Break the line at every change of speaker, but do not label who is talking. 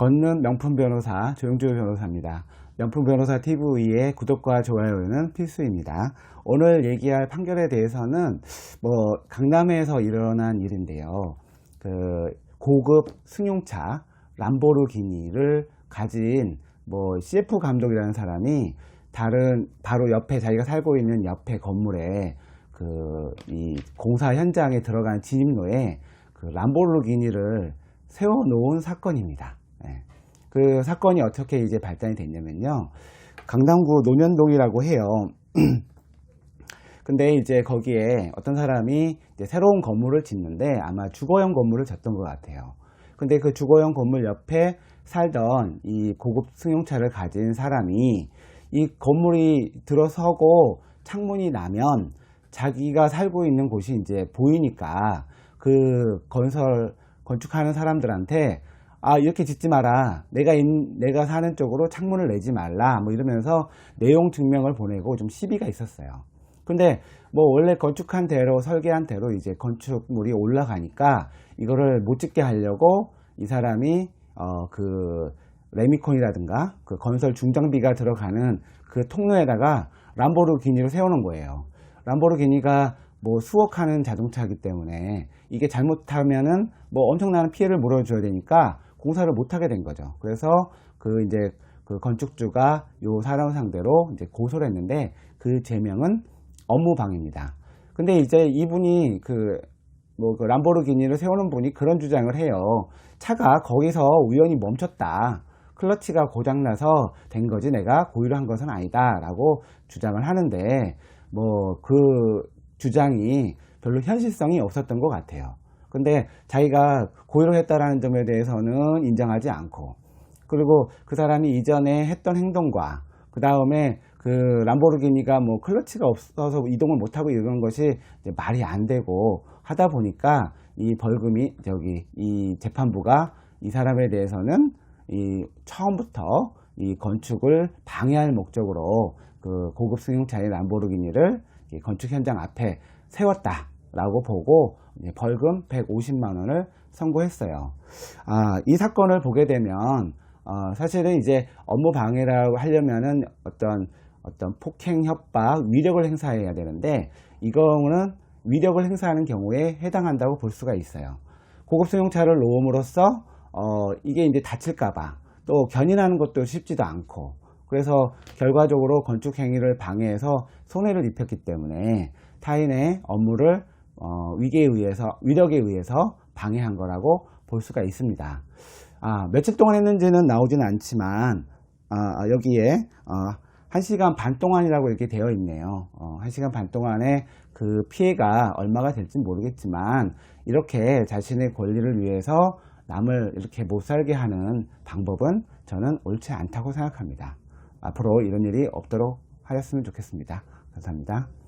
걷는 명품 변호사 조영주 변호사입니다. 명품 변호사 TV의 구독과 좋아요는 필수입니다. 오늘 얘기할 판결에 대해서는 뭐 강남에서 일어난 일인데요. 그 고급 승용차 람보르기니를 가진 뭐 CF 감독이라는 사람이 다른 바로 옆에 자기가 살고 있는 옆에 건물에 그 이 공사 현장에 들어간 진입로에 그 람보르기니를 세워놓은 사건입니다. 예. 그 사건이 어떻게 이제 발단이 됐냐면요. 강남구 노년동이라고 해요. 근데 이제 거기에 어떤 사람이 새로운 건물을 짓는데 아마 주거용 건물을 짓던 것 같아요. 근데 그 주거용 건물 옆에 살던 이 고급 승용차를 가진 사람이 이 건물이 들어서고 창문이 나면 자기가 살고 있는 곳이 이제 보이니까 그 건설 건축하는 사람들한테 아 이렇게 짓지 마라 내가 있, 내가 사는 쪽으로 창문을 내지 말라 뭐 이러면서 내용 증명을 보내고 좀 시비가 있었어요. 근데 뭐 원래 건축한 대로 설계한 대로 이제 건축물이 올라가니까 이거를 못 짓게 하려고 이 사람이 어 그 레미콘이라든가 그 건설 중장비가 들어가는 그 통로에다가 람보르기니를 세우는 거예요. 람보르기니가 뭐 수억 하는 자동차이기 때문에 이게 잘못하면은 뭐 엄청난 피해를 물어줘야 되니까 공사를 못 하게 된 거죠. 그래서 그 이제 그 건축주가 요 사람 상대로 이제 고소를 했는데 그 제명은 업무방해입니다. 근데 이제 이분이 그 뭐 그 람보르기니를 세우는 분이 그런 주장을 해요. 차가 거기서 우연히 멈췄다. 클러치가 고장나서 된 거지 내가 고의로 한 것은 아니다 라고 주장을 하는데 뭐 그 주장이 별로 현실성이 없었던 것 같아요. 근데 자기가 고의로 했다라는 점에 대해서는 인정하지 않고 그리고 그 사람이 이전에 했던 행동과 그 다음에 그 람보르기니가 뭐 클러치가 없어서 이동을 못하고 이런 것이 말이 안 되고 하다 보니까 이 벌금이 저기 이 재판부가 이 사람에 대해서는 이 처음부터 이 건축을 방해할 목적으로 그 고급 승용차의 람보르기니를 건축 현장 앞에 세웠다 라고 보고 벌금 150만 원을 선고했어요. 아, 이 사건을 보게 되면 어, 사실은 이제 업무 방해라고 하려면은 어떤 어떤 폭행, 협박, 위력을 행사해야 되는데 이거는 위력을 행사하는 경우에 해당한다고 볼 수가 있어요. 고급 승용차를 놓음으로써 어, 이게 이제 다칠까봐 또 견인하는 것도 쉽지도 않고 그래서 결과적으로 건축 행위를 방해해서 손해를 입혔기 때문에 타인의 업무를 어, 위계에 의해서 위력에 의해서 방해한 거라고 볼 수가 있습니다. 아, 며칠 동안 했는지는 나오지는 않지만 아, 여기에 어, 1시간 반 동안이라고 이렇게 되어 있네요. 어, 1시간 반 동안에 그 피해가 얼마가 될지 모르겠지만 이렇게 자신의 권리를 위해서 남을 이렇게 못 살게 하는 방법은 저는 옳지 않다고 생각합니다. 앞으로 이런 일이 없도록 하였으면 좋겠습니다. 감사합니다.